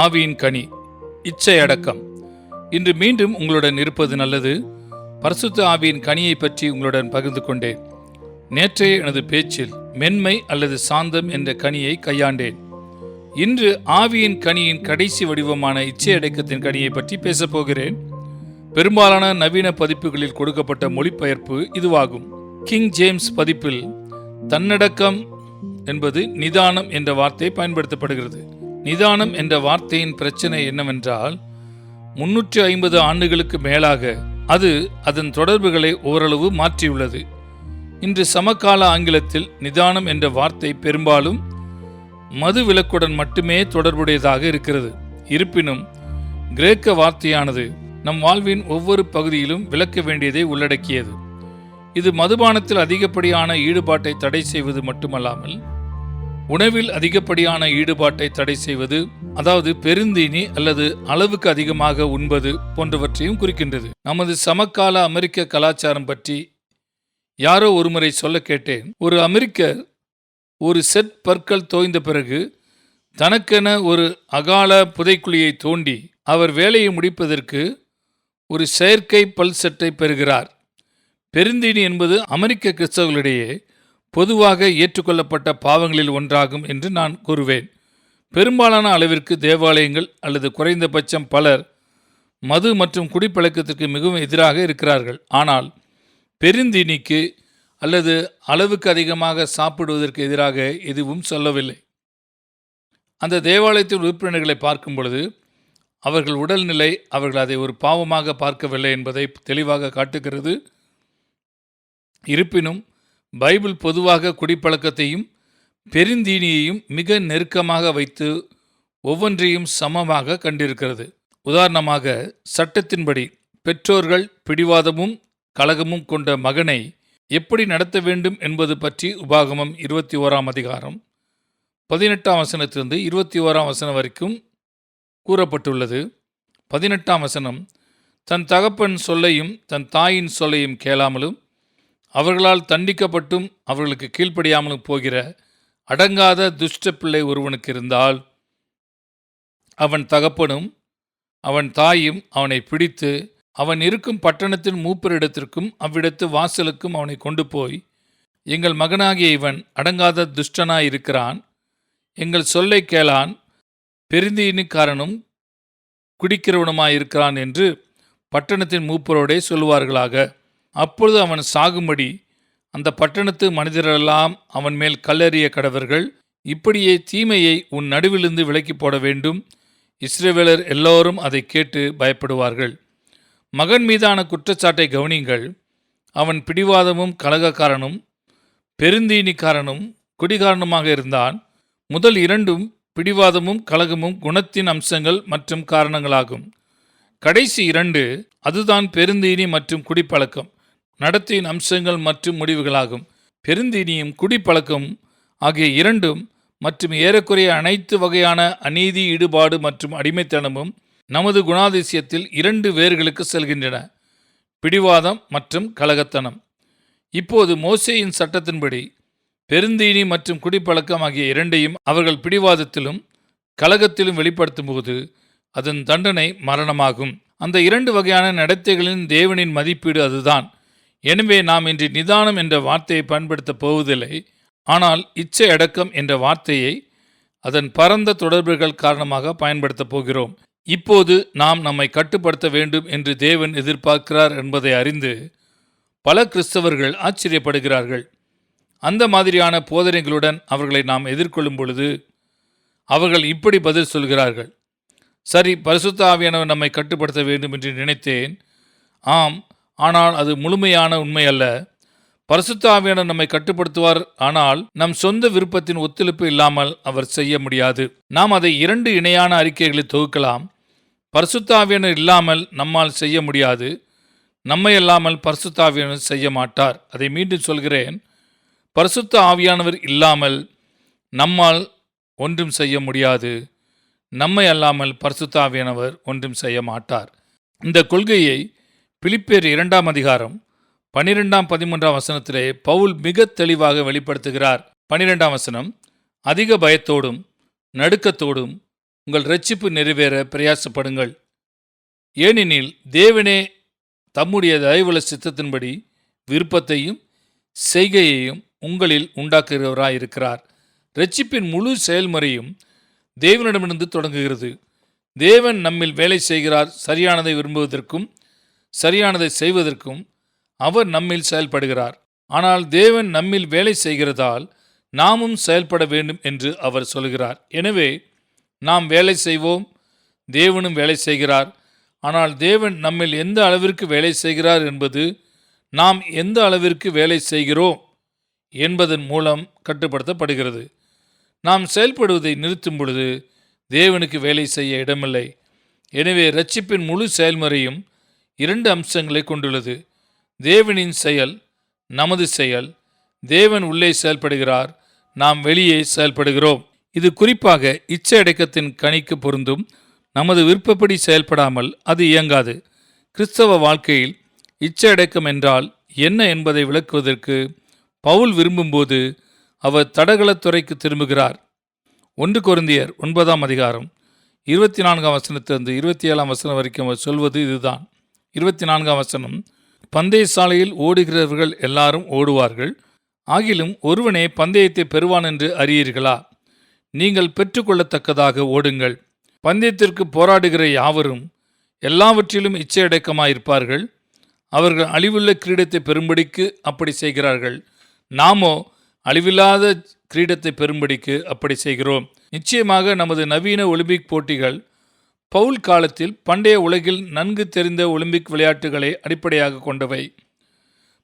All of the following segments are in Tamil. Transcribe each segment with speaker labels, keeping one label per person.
Speaker 1: ஆவியின் கனி இச்சை அடக்கம். இன்று மீண்டும் உங்களுடன் இருப்பது நல்லது. பரிசுத்த ஆவியின் கனியை பற்றி உங்களுடன் பகிர்ந்து கொண்டேன். நேற்றைய எனது பேச்சில் மென்மை அல்லது சாந்தம் என்ற கனியை கையாண்டேன். இன்று ஆவியின் கனியின் கடைசி வடிவமான இச்சை அடக்கத்தின் கனியை பற்றி பேசப்போகிறேன் பெரும்பாலான நவீன பதிப்புகளில் கொடுக்கப்பட்ட மொழிபெயர்ப்பு இதுவாகும். கிங் ஜேம்ஸ் பதிப்பில் தன்னடக்கம் என்பது நிதானம் என்ற வார்த்தை பயன்படுத்தப்படுகிறது. நிதானம் என்ற வார்த்தையின் பிரச்சனை என்னவென்றால் முன்னூற்றி ஐம்பது ஆண்டுகளுக்கு மேலாக அது அதன் தொடர்புகளை ஓரளவு மாற்றியுள்ளது. இன்று சமகால ஆங்கிலத்தில் நிதானம் என்ற வார்த்தை பெரும்பாலும் மது விலக்குடன் மட்டுமே தொடர்புடையதாக இருக்கிறது. இருப்பினும் கிரேக்க வார்த்தையானது நம் வாழ்வின் ஒவ்வொரு பகுதியிலும் விளக்க வேண்டியதை உள்ளடக்கியது. இது மதுபானத்தில் அதிகப்படியான ஈடுபாட்டை தடை செய்வது மட்டுமல்லாமல் உணவில் அதிகப்படியான ஈடுபாட்டை தடை செய்வது அதாவது பெருந்தீனி அல்லது அளவுக்கு அதிகமாக உண்பது போன்றவற்றையும் குறிக்கின்றது. நமது சமகால அமெரிக்க கலாச்சாரம் பற்றி யாரோ ஒருமுறை சொல்ல கேட்டேன். ஒரு அமெரிக்கர் ஒரு செட் பற்கள் தோய்ந்த பிறகு தனக்கென ஒரு அகால புதைக்குழியை தோண்டி அவர் வேலையை முடிப்பதற்கு ஒரு செயற்கை பல் செட்டை பெறுகிறார். பெருந்தீனி என்பது அமெரிக்க கிறிஸ்தவர்களிடையே பொதுவாக ஏற்றுக்கொள்ளப்பட்ட பாவங்களில் ஒன்றாகும் என்று நான் கூறுவேன். பெரும்பாலான அளவிற்கு தேவாலயங்கள் அல்லது குறைந்தபட்சம் பலர் மது மற்றும் குடிப்பழக்கத்திற்கு மிகவும் எதிராக இருக்கிறார்கள். ஆனால் பெருந்தீனிக்கு அல்லது அளவுக்கு அதிகமாக சாப்பிடுவதற்கு எதிராக எதுவும் சொல்லவில்லை. அந்த தேவாலயத்தின் உறுப்பினர்களை பார்க்கும் பொழுது அவர்கள் உடல்நிலை அவர்கள் அதை ஒரு பாவமாக பார்க்கவில்லை என்பதை தெளிவாக காட்டுகிறது. இருப்பினும் பைபிள் பொதுவாக குடிப்பழக்கத்தையும் பெருந்தீனியையும் மிக நெருக்கமாக வைத்து ஒவ்வொன்றையும் சமமாக கண்டிருக்கிறது. உதாரணமாக சட்டத்தின்படி பெற்றோர்கள் பிடிவாதமும் கலகமும் கொண்ட மகனை எப்படி நடத்த வேண்டும் என்பது பற்றி உபாகமம் இருபத்தி ஓராம் அதிகாரம் பதினெட்டாம் வசனத்திலிருந்து இருபத்தி ஓராம் வசனம் வரைக்கும் கூறப்பட்டுள்ளது. பதினெட்டாம் வசனம் தன் தகப்பன் சொல்லையும் தன் தாயின் சொல்லையும் கேளாமலும் அவர்களால் தண்டிக்கப்பட்டும் அவர்களுக்கு கீழ்ப்படியாமலும் போகிற அடங்காத துஷ்ட பிள்ளை ஒருவனுக்கு இருந்தால் அவன் தகப்பனும் அவன் தாயும் அவனை பிடித்து அவன் இருக்கும் பட்டணத்தின் மூப்பரிடத்திற்கும் அவ்விடத்து வாசலுக்கும் அவனை கொண்டு போய் எங்கள் மகனாகிய இவன் அடங்காத துஷ்டனாய் இருக்கிறான் எங்கள் சொல்லை கேளான். பெருந்தீனுக்காரனும் குடிக்கிறவனுமாயிருக்கிறான் என்று பட்டணத்தின் மூப்பரோடே சொல்லுவார்களாக. அப்பொழுது அவன் சாகும்படி அந்த பட்டணத்து மனிதரெல்லாம் அவன் மேல் கல்லறிய கடவர்கள் இப்படியே தீமையை உன் நடுவிலிருந்து விலக்கி போட வேண்டும். இஸ்ரேவேலர் எல்லோரும் அதை கேட்டு பயப்படுவார்கள். மகன் மீதான குற்றச்சாட்டை கவனிங்கள் அவன் பிடிவாதமும் கலகக்காரனும் பெருந்தீனிக்காரனும் குடிகாரனுமாக இருந்தான். முதல் இரண்டும் பிடிவாதமும் கலகமும் குணத்தின் அம்சங்கள் மற்றும் காரணங்களாகும். கடைசி இரண்டு அதுதான் பெருந்தீனி மற்றும் குடிப்பழக்கம். நடத்தையின் அம்சங்கள் மற்றும் முடிவுகளாகும். பெருந்தீனியும் குடிப்பழக்கம் ஆகிய இரண்டும் மற்றும் ஏறக்குறைய அனைத்து வகையான அநீதி ஈடுபாடு மற்றும் அடிமைத்தனமும் நமது குணாதிசயத்தில் இரண்டு வேர்களுக்கு செல்கின்றன. பிடிவாதம் மற்றும் கலகத்தனம். இப்போது மோசேயின் சட்டத்தின்படி பெருந்தீனி மற்றும் குடிப்பழக்கம் ஆகிய இரண்டையும் அவர்கள் பிடிவாதத்திலும் கலகத்திலும் வெளிப்படுத்தும் போது அதன் தண்டனை மரணமாகும். அந்த இரண்டு வகையான நடத்தைகளின் தேவனின் மதிப்பீடு அதுதான். எனவே நாம் இன்று நிதானம் என்ற வார்த்தையை பயன்படுத்தப் போவதில்லை. ஆனால் இச்சை அடக்கம் என்ற வார்த்தையை அதன் பரந்த தொடர்புகள் காரணமாக பயன்படுத்தப் போகிறோம். இப்போது நாம் நம்மை கட்டுப்படுத்த வேண்டும் என்று தேவன் எதிர்பார்க்கிறார் என்பதை அறிந்து பல கிறிஸ்தவர்கள் ஆச்சரியப்படுகிறார்கள். அந்த மாதிரியான போதனைகளுடன் அவர்களை நாம் எதிர்கொள்ளும் பொழுது அவர்கள் இப்படி பதில் சொல்கிறார்கள். சரி பரிசுத்த ஆவியானவர் நம்மை கட்டுப்படுத்த வேண்டும் என்று நினைத்தேன். ஆம் ஆனால் அது முழுமையான உண்மை அல்ல. பரிசுத்த நம்மை கட்டுப்படுத்துவார். ஆனால் நம் சொந்த விருப்பத்தின் ஒத்துழைப்பு இல்லாமல் அவர் செய்ய முடியாது. நாம் அதை இரண்டு இணையான அறிக்கைகளை தொகுக்கலாம். பரிசுத்தாவியனர் இல்லாமல் நம்மால் செய்ய முடியாது. நம்மை அல்லாமல் பரிசுத்த செய்ய மாட்டார். அதை மீண்டும் சொல்கிறேன். பரிசுத்த ஆவியானவர் இல்லாமல் நம்மால் ஒன்றும் செய்ய முடியாது. நம்மை அல்லாமல் பரிசுத்தாவியானவர் ஒன்றும் செய்ய மாட்டார். இந்த கொள்கையை பிலிப்பேர் இரண்டாம் அதிகாரம் பனிரெண்டாம் பதிமூன்றாம் வசனத்திலே பவுல் மிக தெளிவாக வெளிப்படுத்துகிறார். பனிரெண்டாம் வசனம் அதிக பயத்தோடும் நடுக்கத்தோடும் உங்கள் ரட்சிப்பு நிறைவேற பிரயாசப்படுங்கள். ஏனெனில் தேவனே தம்முடைய தயவுல சித்தத்தின்படி விருப்பத்தையும் செய்கையையும் உங்களில் உண்டாக்குகிறவராயிருக்கிறார். ரட்சிப்பின் முழு செயல்முறையும் தேவனிடமிருந்து தொடங்குகிறது. தேவன் நம்மில் வேலை செய்கிறார் சரியானதை விரும்புவதற்கும் சரியானதை செய்வதற்கும் அவர் நம்மில் செயல்படுகிறார். ஆனால் தேவன் நம்மில் வேலை செய்கிறதால் நாமும் செயல்பட வேண்டும் என்று அவர் சொல்கிறார். எனவே நாம் வேலை செய்வோம் தேவனும் வேலை செய்கிறார். ஆனால் தேவன் நம்மில் எந்த அளவிற்கு வேலை செய்கிறார் என்பது நாம் எந்த அளவிற்கு வேலை செய்கிறோம் என்பதன் மூலம் கட்டுப்படுத்தப்படுகிறது. நாம் செயல்படுவதை நிறுத்தும் பொழுது தேவனுக்கு வேலை செய்ய இடமில்லை. எனவே ரட்சிப்பின் முழு செயல்முறையும் இரண்டு அம்சங்களை கொண்டுள்ளது. தேவனின் செயல் நமது செயல். தேவன் உள்ளே செயல்படுகிறார் நாம் வெளியே செயல்படுகிறோம். இது குறிப்பாக இச்சை அடக்கத்தின் கணிக்கு பொருந்தும். நமது விருப்பப்படி செயல்படாமல் அது இயங்காது. கிறிஸ்தவ வாழ்க்கையில் இச்சை அடக்கம் என்றால் என்ன என்பதை விளக்குவதற்கு பவுல் விரும்பும்போது அவர் தடகளத்துறைக்கு திரும்புகிறார். ஒன்று குருந்தியர் ஒன்பதாம் அதிகாரம் இருபத்தி நான்காம் வசனத்திலிருந்து இருபத்தி ஏழாம் வசனம் வரைக்கும் அவர் சொல்வது இதுதான். இருபத்தி நான்காம் வசனம் பந்தய சாலையில் ஓடுகிறவர்கள் எல்லாரும் ஓடுவார்கள் ஆகிலும் ஒருவனே பந்தயத்தை பெறுவான் என்று அறியீர்களா? நீங்கள் பெற்றுக்கொள்ளத்தக்கதாக ஓடுங்கள். பந்தயத்திற்கு போராடுகிற யாவரும் எல்லாவற்றிலும் இச்சையடக்கமாயிருப்பார்கள். அவர்கள் அழிவுள்ள கிரீடத்தை பெறும்படிக்கு அப்படி செய்கிறார்கள். நாமோ அழிவில்லாத கிரீடத்தை பெறும்படிக்கு அப்படி செய்கிறோம். நிச்சயமாக நமது நவீன ஒலிம்பிக் போட்டிகள் பவுல் காலத்தில் பண்டைய உலகில் நன்கு தெரிந்த ஒலிம்பிக் விளையாட்டுகளை அடிப்படையாக கொண்டவை.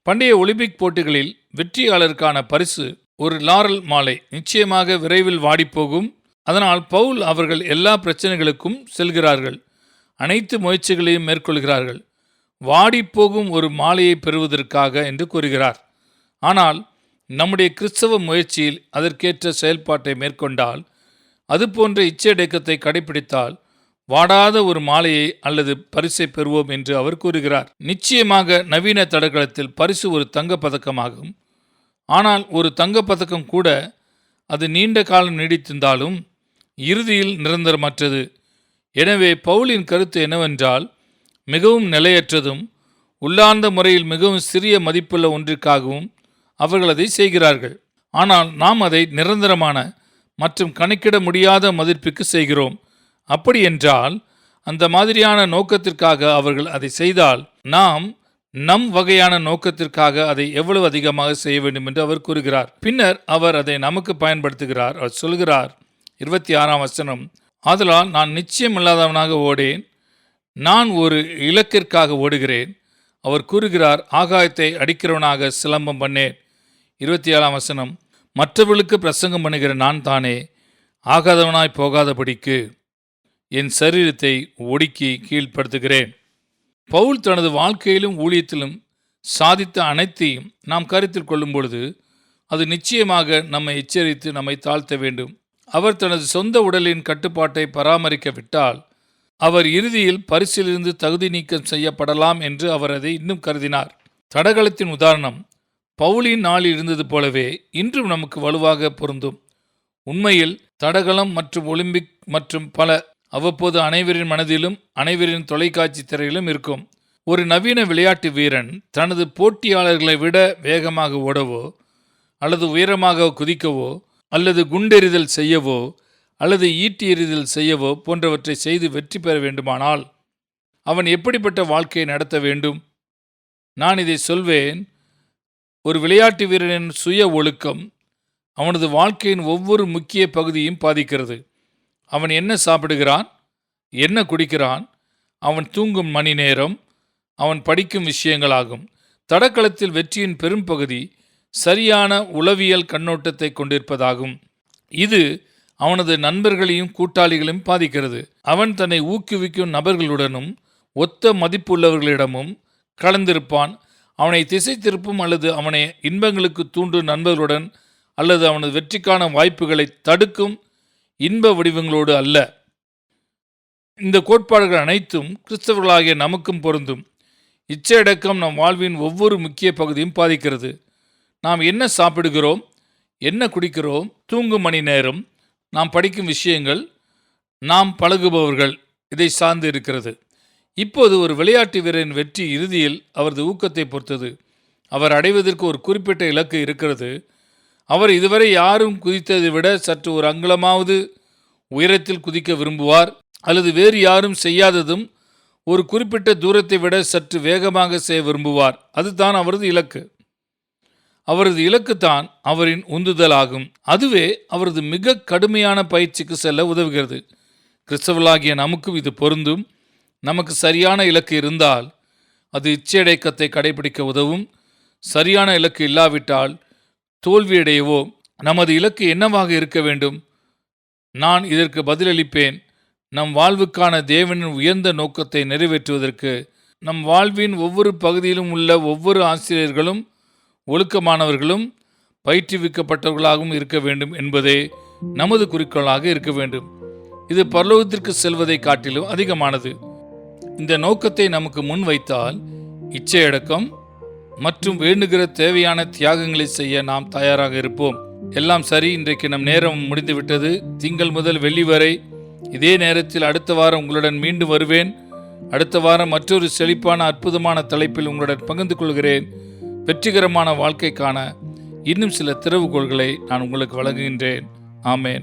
Speaker 1: பண்டைய ஒலிம்பிக் போட்டிகளில் வெற்றியாளருக்கான பரிசு ஒரு லாரல் மாலை நிச்சயமாக விரைவில் வாடிப்போகும். அதனால் பவுல் அவர்கள் எல்லா பிரச்சனைகளுக்கும் செல்கிறார்கள். அனைத்து முயற்சிகளையும் மேற்கொள்கிறார்கள். வாடிப்போகும் ஒரு மாலையை பெறுவதற்காக என்று கூறுகிறார். ஆனால் நம்முடைய கிறிஸ்தவ முயற்சியில் அதற்கேற்ற செயல்பாட்டை மேற்கொண்டால் அதுபோன்ற இச்சையடக்கத்தை கடைபிடித்தால் வாடாத ஒரு மாலையை அல்லது பரிசை பெறுவோம் என்று அவர் கூறுகிறார். நிச்சயமாக நவீன தடகளத்தில் பரிசு ஒரு தங்கப் பதக்கமாகும் ஆனால் ஒரு தங்க பதக்கம் கூட அது நீண்ட காலம் நீடித்திருந்தாலும் இறுதியில் நிரந்தரமற்றது. எனவே பவுலின் கருத்து என்னவென்றால் மிகவும் நிலையற்றதும் உள்ளார்ந்த முறையில் மிகவும் சிறிய மதிப்புள்ள ஒன்றிற்காகவும் அவர்கள் அதை செய்கிறார்கள். ஆனால் நாம் அதை நிரந்தரமான மற்றும் கணக்கிட முடியாத மதிப்பிற்கு செய்கிறோம். அப்படி என்றால் அந்த மாதிரியான நோக்கத்திற்காக அவர்கள் அதை செய்தால் நாம் நம் வகையான நோக்கத்திற்காக அதை எவ்வளவு அதிகமாக செய்ய வேண்டும் என்று அவர் கூறுகிறார். பின்னர் அவர் அதை நமக்கு பயன்படுத்துகிறார். அவர் சொல்கிறார் இருபத்தி ஆறாம் வசனம் ஆதலால் நான் நிச்சயம் இல்லாதவனாக ஓடேன் நான் ஒரு இலக்கிற்காக ஓடுகிறேன். அவர் கூறுகிறார் ஆகாயத்தை அடிக்கிறவனாக சிலம்பம் பண்ணேன். இருபத்தி ஏழாம் வசனம் மற்றவர்களுக்கு பிரசங்கம் பண்ணுகிற நான் தானே ஆகாதவனாய் போகாதபடிக்கு. என் சரீரத்தை ஒடுக்கி கீழ்ப்படுத்துகிறேன். பவுல் தனது வாழ்க்கையிலும் ஊழியத்திலும் சாதித்த அனைத்தையும் நாம் கருத்தில் கொள்ளும் பொழுது அது நிச்சயமாக நம்மை எச்சரித்து நம்மை தாழ்த்த வேண்டும். அவர் தனது சொந்த உடலின் கட்டுப்பாட்டை பராமரிக்க விட்டால் அவர் இறுதியில் பரிசிலிருந்து தகுதி நீக்கம் செய்யப்படலாம் என்று அவர் அதை இன்னும் கருதினார். தடகளத்தின் உதாரணம் பவுலின் நாளில் இருந்தது போலவே இன்றும் நமக்கு வலுவாக பொருந்தும். உண்மையில் தடகளம் மற்றும் ஒலிம்பிக் மற்றும் பல அவ்வப்போது அனைவரின் மனதிலும் அனைவரின் தொலைக்காட்சி திரையிலும் இருக்கும். ஒரு நவீன விளையாட்டு வீரன் தனது போட்டியாளர்களை விட வேகமாக ஓடவோ அல்லது உயரமாக குதிக்கவோ அல்லது குண்டெறிதல் செய்யவோ அல்லது ஈட்டி எறிதல் செய்யவோ போன்றவற்றை செய்து வெற்றி பெற வேண்டுமானால் அவன் எப்படிப்பட்ட வாழ்க்கையை நடத்த வேண்டும்? நான் இதை சொல்வேன். ஒரு விளையாட்டு வீரனின் சுய ஒழுக்கம் அவனது வாழ்க்கையின் ஒவ்வொரு முக்கிய பகுதியும் பாதிக்கிறது. அவன் என்ன சாப்பிடுகிறான்? என்ன குடிக்கிறான்? அவன் தூங்கும் மணி நேரம் அவன் படிக்கும் விஷயங்களாகும். தடக்களத்தில் வெற்றியின் பெரும்பகுதி சரியான உளவியல் கண்ணோட்டத்தை கொண்டிருப்பதாகும். இது அவனது நண்பர்களையும் கூட்டாளிகளையும் பாதிக்கிறது. அவன் தன்னை ஊக்குவிக்கும் நபர்களுடனும் ஒத்த மதிப்புள்ளவர்களிடமும் கலந்திருப்பான். அவனை திசை திருப்பும் அல்லது அவனை இன்பங்களுக்கு தூண்டும் நண்பர்களுடன் அல்லது அவனது வெற்றிக்கான வாய்ப்புகளை தடுக்கும் இன்ப வடிவங்களோடு அல்ல. இந்த கோட்பாடுகள் அனைத்தும் கிறிஸ்தவர்களாகிய நமக்கும் பொருந்தும். இச்சையடக்கம் நம் வாழ்வின் ஒவ்வொரு முக்கிய பகுதியும் பாதிக்கிறது. நாம் என்ன சாப்பிடுகிறோம்? என்ன குடிக்கிறோம்? தூங்கும் மணி நேரம். நாம் படிக்கும் விஷயங்கள். நாம் பழகுபவர்கள். இதை சார்ந்து இருக்கிறது. இப்போது ஒரு விளையாட்டு வீரரின் வெற்றி இறுதியில் அவரது ஊக்கத்தை பொறுத்தது. அவர் அடைவதற்கு ஒரு குறிப்பிட்ட இலக்கு இருக்கிறது. அவர் இதுவரை யாரும் குதித்ததை விட சற்று ஒரு அங்குலமாவது உயரத்தில் குதிக்க விரும்புவார் அல்லது வேறு யாரும் செய்யாததும் ஒரு குறிப்பிட்ட தூரத்தை விட சற்று வேகமாக செய்ய விரும்புவார். அதுதான் அவரது இலக்கு. அவரது இலக்கு தான் அவரின் உந்துதல் ஆகும் அதுவே அவரது மிக கடுமையான பயிற்சிக்கு செல்ல உதவுகிறது. கிறிஸ்தவளாகிய நமக்கும் இது பொருந்தும். நமக்கு சரியான இலக்கு இருந்தால் அது இச்சையடைக்கத்தை கடைபிடிக்க உதவும். சரியான இலக்கு இல்லாவிட்டால் தோல்வியடையவோ நமது இலக்கு என்னவாக இருக்க வேண்டும்? நான் இதற்கு பதிலளிப்பேன். நம் வாழ்வுக்கான தேவனின் உயர்ந்த நோக்கத்தை நிறைவேற்றுவதற்கு நம் வாழ்வின் ஒவ்வொரு பகுதியிலும் உள்ள ஒவ்வொரு ஆசிரியர்களும் ஒழுக்கமானவர்களும் பயிற்றுவிக்கப்பட்டவர்களாகவும் இருக்க வேண்டும் என்பதே நமது குறிக்கோளாக இருக்க வேண்டும். இது பரலோகத்திற்கு செல்வதை காட்டிலும் அதிகமானது. இந்த நோக்கத்தை நமக்கு முன் வைத்தால் இச்சையடக்கம் மற்றும் வேண்டுகிற தேவையான தியாகங்களை செய்ய நாம் தயாராக இருப்போம். எல்லாம் சரி இன்றைக்கு நம் நேரம் முடிந்துவிட்டது. திங்கள் முதல் வெள்ளி வரை இதே நேரத்தில் அடுத்த வாரம் உங்களுடன் மீண்டும் வருவேன். அடுத்த வாரம் மற்றொரு செழிப்பான அற்புதமான தலைப்பில் உங்களுடன் பகிர்ந்து கொள்கிறேன். வெற்றிகரமான வாழ்க்கைக்கான இன்னும் சில திறவுகோள்களை நான் உங்களுக்கு வழங்குகின்றேன். ஆமேன்.